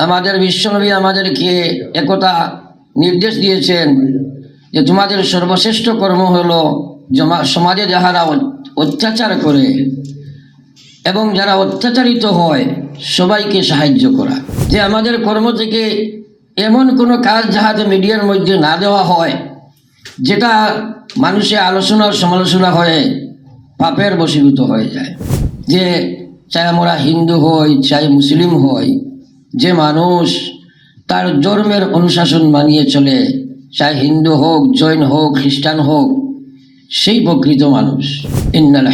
আমাদের বিশ্বনবী আমাদেরকে একতা নির্দেশ দিয়েছেন যে তোমাদের সর্বশ্রেষ্ঠ কর্ম হলো জমা- সমাজে যাহারা অত্যাচার করে এবং যারা অত্যাচারিত হয় সবাইকে সাহায্য করা। যে আমাদের কর্ম থেকে এমন কোনো কাজ যাহাতে মিডিয়ার মধ্যে না দেওয়া হয়, যেটা মানুষে আলোচনার সমালোচনা হয়ে পাপের বশীভূত হয়ে যায়। যে চাই আমরা হিন্দু হই, চাই মুসলিম হই যে মানুষ তার ধর্মের অনুশাসন মানিয়ে চলে চাই হিন্দু হোক, জৈন হোক, খ্রিস্টান হোক, সেই প্রকৃত মানুষ। ইন্নাল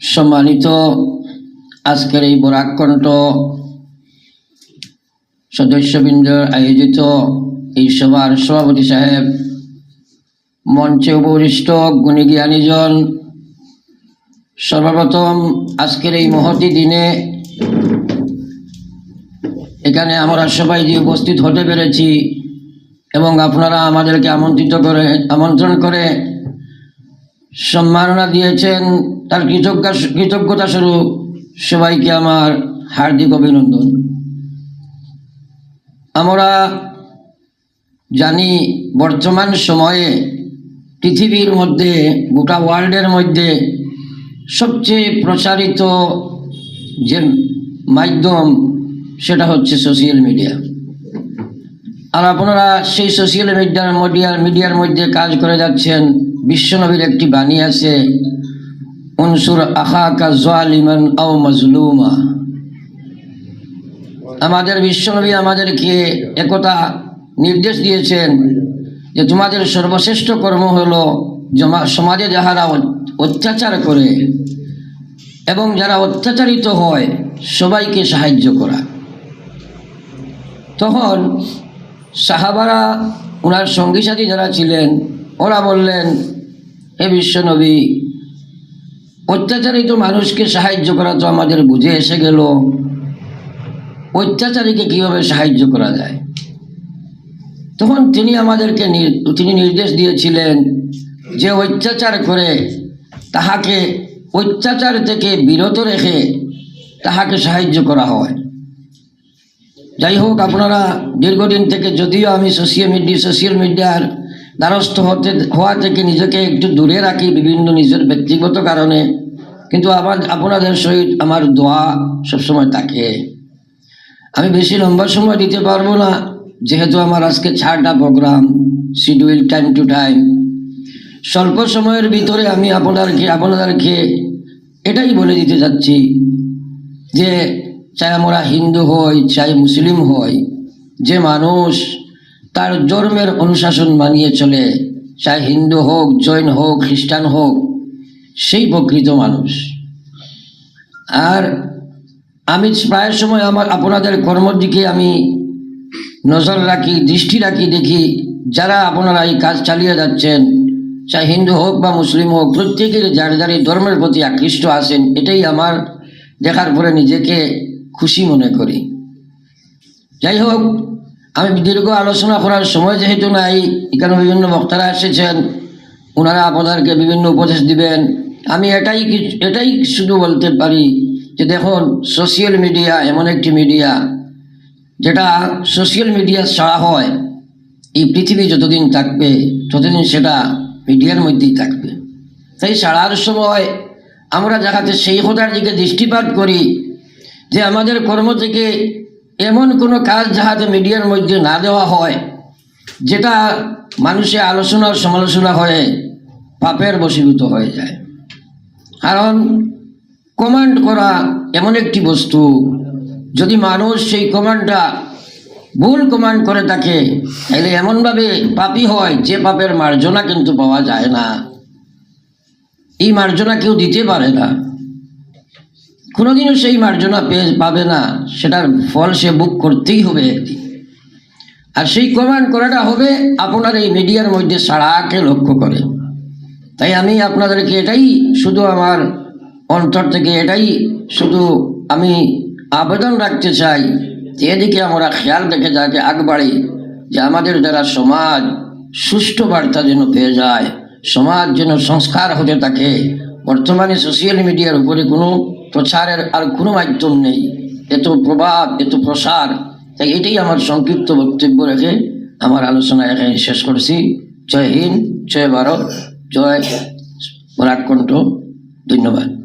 সম্মানিত আজকের এই বরাকণ্ঠ সদস্যবৃন্দর আয়োজিত এই সভার সভাপতি সাহেব, মঞ্চে উপরিষ্ট গুণী জ্ঞানীজন সর্বপ্রথম আজকের এই মহতি দিনে এখানে আমরা সবাই যে উপস্থিত হতে পেরেছি এবং আপনারা আমাদেরকে আমন্ত্রিত করে, আমন্ত্রণ করে সম্মাননা দিয়েছেন, তার কৃতজ্ঞ, কৃতজ্ঞতা স্বরূপ সবাইকে আমার হার্দিক অভিনন্দন। আমরা জানি বর্তমান সময়ে পৃথিবীর মধ্যে গোটা ওয়ার্ল্ডের মধ্যে সবচেয়ে প্রচারিত যে মাধ্যম সেটা হচ্ছে সোশ্যাল মিডিয়া আর আপনারা সেই সোশ্যাল মিডিয়ার মিডিয়ার মিডিয়ার মধ্যে কাজ করে যাচ্ছেন। বিশ্বনবীর একটি বাণী আছে, উনসুর আখাকা জালিমান আও মাজলুমা। আমাদের বিশ্বনবী আমাদেরকে একতা নির্দেশ দিয়েছেন যে, তোমাদের সর্বশ্রেষ্ঠ কর্ম হলো সমাজে যাহারা অত্যাচার করে এবং যারা অত্যাচারিত হয়, সবাইকে সাহায্য করা। তখন সাহাবারা ওনার সঙ্গী সাথী যারা ছিলেন, ওরা বললেন, হে বিশ্বনবী, অত্যাচারিত মানুষকে সাহায্য করা তো আমাদের বুঝে এসে গেল। অত্যাচারীকে কীভাবে সাহায্য করা যায়? তখন তিনি আমাদেরকে তিনি নির্দেশ দিয়েছিলেন যে অত্যাচার করে তাহাকে অত্যাচার থেকে বিরত রেখে তাহাকে সাহায্য করা হয়। যাই হোক, আপনারা দীর্ঘদিন থেকে যদিও আমি সোশ্যাল মিডিয়া সোশ্যাল মিডিয়ার দ্বারস্থ হতে, হওয়া থেকে নিজেকে একটু দূরে রাখি বিভিন্ন নিজের ব্যক্তিগত কারণে, কিন্তু আমার, আপনাদের সহিত আমার দোয়া সবসময় থাকে। আমি বেশি লম্বা সময় দিতে পারব না, যেহেতু আমার আজকে ছাড়টা programme schedule time to time স্বল্প সময়ের ভিতরে আমি আপনাদেরকে আপনাদেরকে এটাই বলে দিতে যাচ্ছি যে চাই আমরা হিন্দু হই, চাই মুসলিম হই, যে মানুষ তার ধর্মের অনুশাসন মানিয়ে চলে, চাই হিন্দু হোক, জৈন হোক, খ্রিস্টান হোক, সেই প্রকৃত মানুষ। আর আমি প্রায় সময় আমার আপনাদের কর্মর দিকে আমি নজর রাখি, দৃষ্টি রাখি, দেখি যারা আপনারা এই কাজ চালিয়ে যাচ্ছেন চাই হিন্দু হোক বা মুসলিম হোক, প্রত্যেকের যার যার ধর্মের প্রতি আকৃষ্ট আছেন, এটাই আমার দেখার পরে নিজেকে খুশি মনে করি। যাই হোক, আমি দীর্ঘ আলোচনা করার সময় যেহেতু নাই, এখানে বিভিন্ন বক্তারা এসেছেন ওনারা আপনাদেরকে বিভিন্ন উপদেশ দিবেন। আমি এটাই এটাই শুধু বলতে পারি যে দেখুন, সোশ্যাল মিডিয়া এমন একটি মিডিয়া, যেটা সোশ্যাল মিডিয়া ছাড়া হয়, এই পৃথিবী যতদিন থাকবে, ততদিন সেটা মিডিয়ার মধ্যেই থাকবে। তাই সারার সময় আমরা যাহাতে সেই কথার দিকে দৃষ্টিপাত করি যে আমাদের কর্ম থেকে এমন কোনো কাজ যাহাতে মিডিয়ার মধ্যে না দেওয়া হয়, যেটা মানুষে আলোচনার সমালোচনা হয়ে পাপের বশীভূত হয়ে যায়। কারণ কমান্ড করা এমন একটি বস্তু, যদি মানুষ সেই কমান্ডটা ভুল কমান্ড করে থাকে তাহলে এমনভাবে পাপই হয়, যে পাপের মার্জনা কিন্তু পাওয়া যায় না। এই মার্জনা কেউ দিতে পারে না। কোনোদিনও সেই মার্জনা পেয়ে পাবে না। সেটার ফল সে বুক করতেই হবে। আর সেই কমান্ড করাটা হবে আপনার এই মিডিয়ার মধ্যে সাড়াকে লক্ষ্য করে। তাই আমি আপনাদেরকে এটাই শুধু আমার অন্তর থেকে এটাই শুধু আমি আবেদন রাখতে চাই। এদিকে আমরা খেয়াল রেখে যাকে আগ বাড়ি যে আমাদের দ্বারা সমাজ সুষ্ঠু বার্তা যেন পেয়ে যায়, সমাজ যেন সংস্কার হতে থাকে। বর্তমানে সোশ্যাল মিডিয়ার উপরে কোনো প্রচারের আর কোনো মাধ্যম নেই। এত প্রভাব এত প্রসার। তাই এটাই আমার সংক্ষিপ্ত বক্তব্য রেখে আমার আলোচনা এখানে শেষ করছি। জয় হিন্দ, জয় ভারত, জয় পরাগকণ্ঠ ধন্যবাদ।